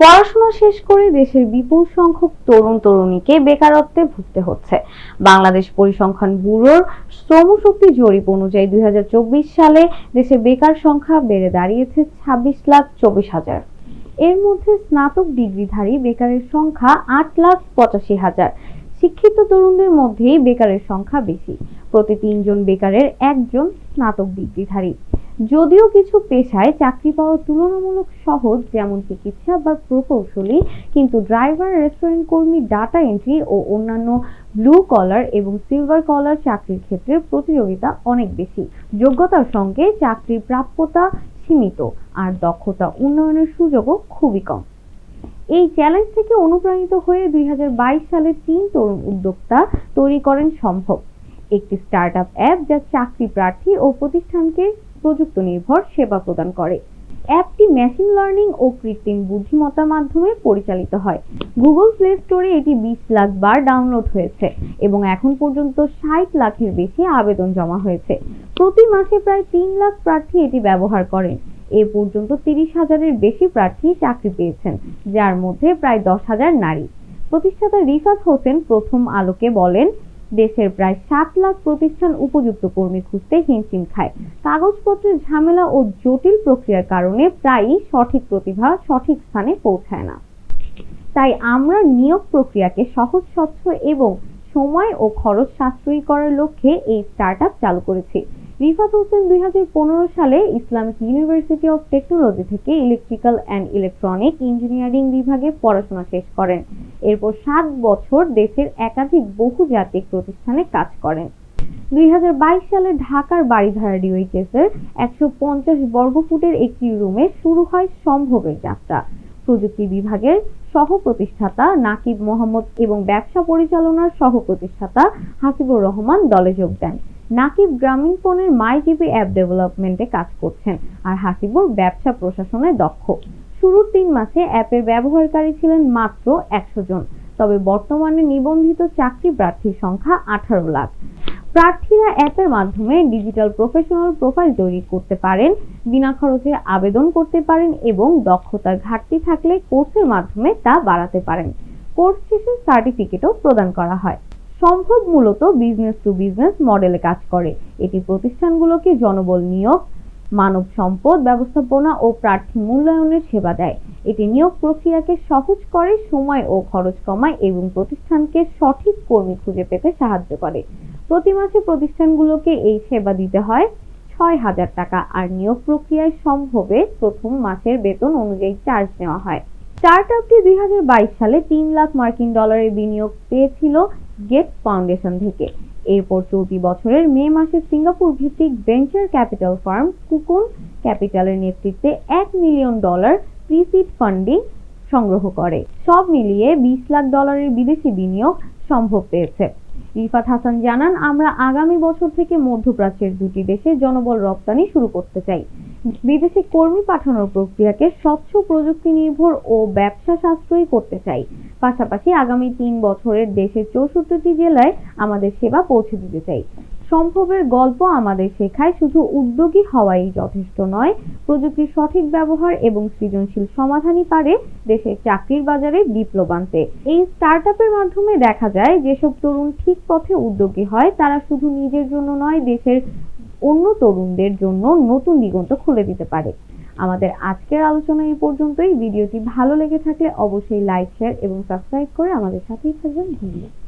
পড়াশোনা শেষ করে দেশের বিপুল সংখ্যক তরুণ তরুণীকে বেকারত্বে ভুগতে হচ্ছে। বাংলাদেশ পরিসংখ্যান ব্যুরোর শ্রমশক্তি জরিপ অনুযায়ী দু হাজার চব্বিশ সালে দেশে বেকার সংখ্যা বেড়ে দাঁড়িয়েছে ছাব্বিশ লাখ চব্বিশ হাজার। এর মধ্যে স্নাতক ডিগ্রিধারী বেকারের সংখ্যা আট লাখ পঁচাশি হাজার। শিক্ষিত তরুণদের মধ্যেই বেকারের সংখ্যা বেশি। প্রতি তিনজন বেকারের একজন স্নাতক ডিগ্রিধারী। যদিও কিছু পেশায় চাকরি পাওয়া তুলনামূলক সহজ, যেমন চিকিৎসা বা প্রকৌশলী, কিন্তু ড্রাইভার, রেস্টুরেন্ট কর্মী, ডাটা এন্ট্রি ও অন্যান্য ব্লু কলার এবং সিলভার কলার চাকরির ক্ষেত্রে প্রতিযোগিতা অনেক বেশি। যোগ্যতার সঙ্গে চাকরির প্রাপ্যতা সীমিত আর দক্ষতা উন্নয়নের সুযোগও খুবই কম। এই চ্যালেঞ্জ থেকে অনুপ্রাণিত হয়ে দুই হাজার বাইশ সালে তিন তরুণ উদ্যোক্তা তৈরি করেন সম্ভব। একটি স্টার্টআপ অ্যাপ যা চাকরি প্রার্থী ও প্রতিষ্ঠানকে প্রযুক্ত নির্ভর সেবা প্রদান করে। অ্যাপটি মেশিন লার্নিং ও কৃত্রিম বুদ্ধিমত্তার মাধ্যমে পরিচালিত হয়। গুগল প্লে স্টোরে এটি বিশ লাখ বার ডাউনলোড হয়েছে এবং এখন পর্যন্ত ষাট লাখের বেশি আবেদন জমা হয়েছে। প্রতি মাসে প্রায় তিন লাখ প্রার্থী এটি ব্যবহার করেন। এ পর্যন্ত তিরিশ হাজারের বেশি প্রার্থী চাকরি পেয়েছেন, যার মধ্যে প্রায় দশ হাজার নারী। প্রতিষ্ঠাতা রিফাত হোসেন প্রথম আলোকে বলেন দেশের প্রায় সাত লাখ প্রতিষ্ঠান উপযুক্ত কর্মী খুঁজতে হিমশিম খায়। কাগজপত্রের ঝামেলা ও জটিল প্রক্রিয়ার কারণে প্রায়ই সঠিক প্রতিভা সঠিক স্থানে পৌঁছায় না। তাই আমরা নিয়োগ প্রক্রিয়াকে সহজ, স্বচ্ছ এবং সময় ও খরচ সাশ্রয়ী করার লক্ষ্যে এই স্টার্টআপ চালু করেছি। রিফাত হোসেন দুই হাজার পনেরো সালে ইসলামিক ইউনিভার্সিটি অফ টেকনোলজি থেকে ইলেকট্রিক্যাল অ্যান্ড ইলেকট্রনিক ইঞ্জিনিয়ারিং বিভাগে পড়াশোনা শেষ করেন। এরপর সাত বছর দেশের একাধিক বহুজাতিক প্রতিষ্ঠানে কাজ করেন। দুই হাজার বাইশ সালে ঢাকার বাড়িধারা ডিওইচএস এর একশো পঞ্চাশ বর্গফুটের একটি রুমে শুরু হয় সম্ভবের যাত্রা। প্রযুক্তি বিভাগের সহ প্রতিষ্ঠাতা নাকিব মোহাম্মদ এবং ব্যবসা পরিচালনার সহ প্রতিষ্ঠাতা হাসিবুর রহমান দলে যোগ দেন। নাকিব গ্রামীণ ফোনের মাই জিপি অ্যাপ ডেভেলপমেন্টে কাজ করছেন আর হাসিবুর ব্যবসা প্রশাসনে দক্ষ। শুরুর তিন মাসে অ্যাপের ব্যবহারকারী ছিলেন মাত্র একশো জন, তবে বর্তমানে নিবন্ধিত চাকরি প্রার্থীর সংখ্যা আঠারো লাখ। প্রার্থীরা অ্যাপের মাধ্যমে ডিজিটাল প্রফেশনাল প্রোফাইল তৈরি করতে পারেন, বিনা খরচে আবেদন করতে পারেন এবং দক্ষতার ঘাটতি থাকলে কোর্সের মাধ্যমে তা বাড়াতে পারেন। কোর্স শেষে সার্টিফিকেটও প্রদান করা হয়। সম্ভব মূলত বিজনেস টু বিজনেস মডেলে কাজ করে। এটি প্রতিষ্ঠানগুলোকে জনবল নিয়োগ মানব সম্পদ ব্যবস্থাপনা ও প্রার্থী মূল্যায়নের সেবা দেয়। এটি নিয়োগ প্রক্রিয়াকে সহজ করে, সময় ও খরচ কমায় এবং প্রতিষ্ঠানকে সঠিক কর্মী খুঁজে পেতে সাহায্য করে। প্রতি মাসে প্রতিষ্ঠানগুলোকে এই সেবা দিতে হয় ছয় হাজার টাকা আর নিয়োগ প্রক্রিয়ায় সম্ভবে প্রথম মাসের বেতন অনুযায়ী চার্জ নেওয়া হয়। স্টার্টআপটি দুই হাজার বাইশ সালে তিন লাখ মার্কিন ডলারের বিনিয়োগ পেয়েছিল গেট ফাউন্ডেশন থেকে। এরপর চলতি বছরের মে মাসে সিঙ্গাপুর ভিত্তিক ভেঞ্চার ক্যাপিটাল ফার্ম কুকুন ক্যাপিটালের নেতৃত্বে এক মিলিয়ন ডলার প্রিসিড ফান্ডিং সংগ্রহ করে। সব মিলিয়ে বিশ লাখ ডলারের বিদেশি বিনিয়োগ সম্ভব পেয়েছে। রিফাত হাসান জানান, আমরা আগামী বছর থেকে মধ্যপ্রাচ্যের দুটি দেশে জনবল রপ্তানি শুরু করতে চাই। বিদেশে কর্মী পাঠানোর প্রক্রিয়াকে স্বচ্ছ প্রযুক্তি নির্ভর ও ব্যবসা সাশ্রয়ী করতে চাই। পাশাপাশি আগামী তিন বছরের দেশের চৌষট্টিটি জেলায় আমাদের সেবা পৌঁছে দিতে চাই। সম্ভবের গল্প আমাদের শেখায় শুধু উদ্যোগী হওয়াই যথেষ্ট নয়, প্রযুক্তির সঠিক ব্যবহার এবং সৃজনশীল সমাধানই পারে দেশের চাকরির বাজারে বিপ্লব আনতে এই স্টার্টআপের মাধ্যমে দেখা যায়, যেসব তরুণ ঠিক পথে উদ্যোগী হয়, তারা শুধু নিজের জন্য নয়, দেশের অন্য তরুণদের জন্য নতুন দিগন্ত খুলে দিতে পারে। আমাদের আজকের আলোচনা এই পর্যন্তই। ভিডিওটি ভালো লেগে থাকলে অবশ্যই লাইক শেয়ার এবং সাবস্ক্রাইব করে আমাদের সাথেই থাকবেন। ধন্যবাদ।